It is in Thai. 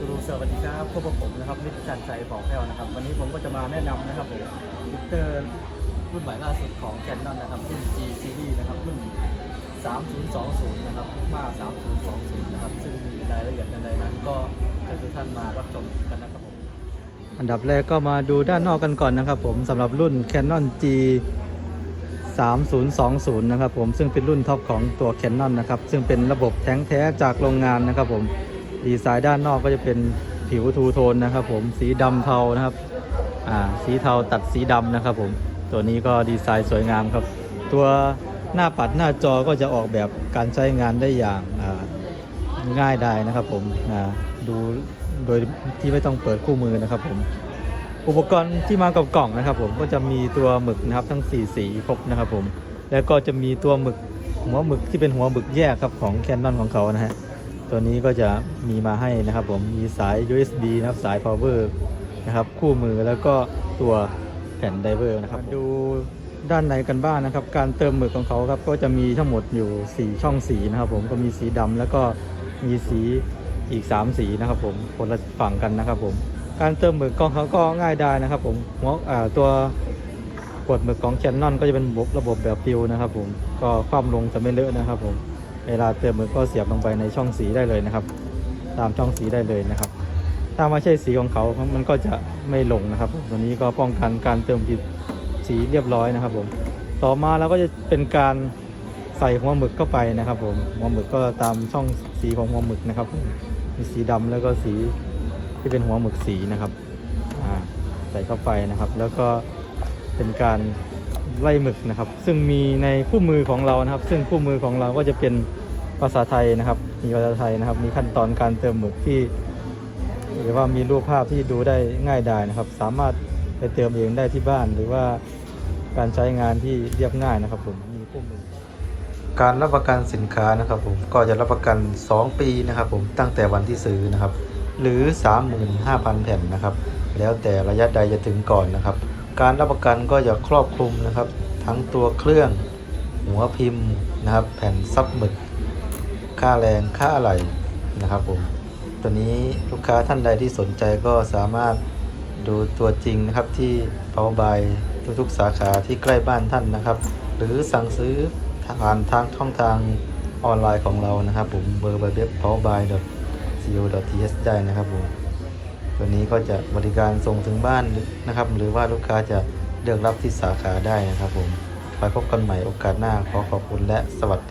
ตูรูสวัสดีครับพบกับผมนะครับนิติชันใจยของแพลวนะครับ วันนี้ผมก็จะมาแนะนำนะครับผมมิเตอร์รุ่นใหม่ล่าสุดของแคนนอนนะครับรุ่น G Series นะครับรุ่น 3020 นะครับมา3020 นะครับ ซึ่งมีรายละเอียดอะไรนั้น ก็ให้ทุกท่านมารับชมกันนะครับผมอันดับแรกก็มาดูด้านนอกกันก่อนนะครับผมสำหรับรุ่นแคนนอน G 3020 นะครับผมซึ่งเป็นรุ่นท็อปของตัว Canon นะครับซึ่งเป็นระบบแท้งแท้จากโรงงานนะครับผม ดีไซน์ด้านนอกก็จะเป็นผิวทูโทนนะครับ ผมสีดำเทานะครับอ่าสีเทาตัดสีดำนะครับ ผมตัวนี้ก็ดีไซน์สวยงามครับ ตัวหน้าปัดหน้าจอก็จะออกแบบการใช้งานได้อย่างอ่าง่ายได้นะครับ ผมอ่าดูโดยที่ไม่ต้องเปิดคู่มือนะครับผมอุปกรณ์ที่มากับกล่องนะครับ ผมก็จะมีตัวหมึกนะครับทั้ง 4 สีครบนะครับ ผมแล้วก็จะมีตัวหมึกหัวหมึกที่เป็นหัวหมึกแยกครับของแคนนอนของเขานะฮะ ตัวนี้ก็จะมีมาให้นะครับผมมีสาย USB นะครับสาย power นะครับคู่มือแล้วก็ตัวแผ่นไดเวอร์นะครับดูด้านในกันบ้างนะครับ การเติมหมึกของเขาครับก็จะมีทั้งหมดอยู่ 4 ช่องสีนะครับ ผมก็มีสีดำแล้วก็มีสีอีก 3 สีนะครับ ผมคนละฝั่งกันนะครับ ผมการเติมหมึกกองเขาก็ง่ายได้นะครับ ผมหัวตัวกดหมึกของแคนนอนก็จะเป็นระบบระบบแบบฟิวนะครับ ผมก็คว่ำลงจะไม่เลอะนะครับ ผม เวลาเติมมึกก็เสียบลงไปในช่องสีได้เลยนะครับ ตามช่องสีได้เลยนะครับ ถ้าไม่ใช่สีของเขา มันก็จะไม่ลงนะครับ ตัวนี้ก็ป้องกันการเติมผิดสีเรียบร้อยนะครับผมต่อมาเราก็จะเป็นการใส่หัวหมึกเข้าไปนะครับ ผมหัวหมึกก็ตามช่องสีของหัวหมึกนะครับผมมีสีดำแล้วก็สีที่เป็นหัวหมึกสีนะครับใส่เข้าไปนะครับ แล้วก็เป็นการไล่หมึกนะครับ ซึ่งมีในคู่มือของเรานะครับ ซึ่งคู่มือของเราก็จะเป็น ภาษาไทยนะครับ มีภาษาไทยนะครับ มีขั้นตอนการเติมหมึกที่หรือว่ามีรูปภาพที่ดูได้ง่ายดายนะครับ สามารถไปเติมเองได้ที่บ้าน หรือว่าการใช้งานที่เรียบง่ายนะครับผมมีคู่มือการรับประกันสินค้านะครับ ผมก็จะรับประกัน 2 ปีนะครับ ผมตั้งแต่วันที่ซื้อนะครับ หรือ 35,000 แผ่นนะครับ แล้วแต่ระยะใดจะถึงก่อนนะครับ การรับประกันก็จะครอบคลุมนะครับ ทั้งตัวเครื่อง หัวพิมพ์นะครับ แผ่นซับหมึก ค่าแรงค่าอะไหล่นะครับผมตัวนี้ลูกค้าท่านใดที่สนใจก็สามารถดูตัวจริงนะครับที่เปาบายทุกๆสาขาที่ใกล้บ้านท่านนะครับ หรือสั่งซื้อผ่านทางช่องทางออนไลน์ของเรานะครับผมเบอร์เว็บ powerbuy co th ได้นะครับผมตัวนี้ก็จะบริการส่งถึงบ้านนะครับ หรือว่าลูกค้าจะเลือกรับที่สาขาได้นะครับผมไปพบกันใหม่โอกาสหน้าขอขอบคุณและสวัสดี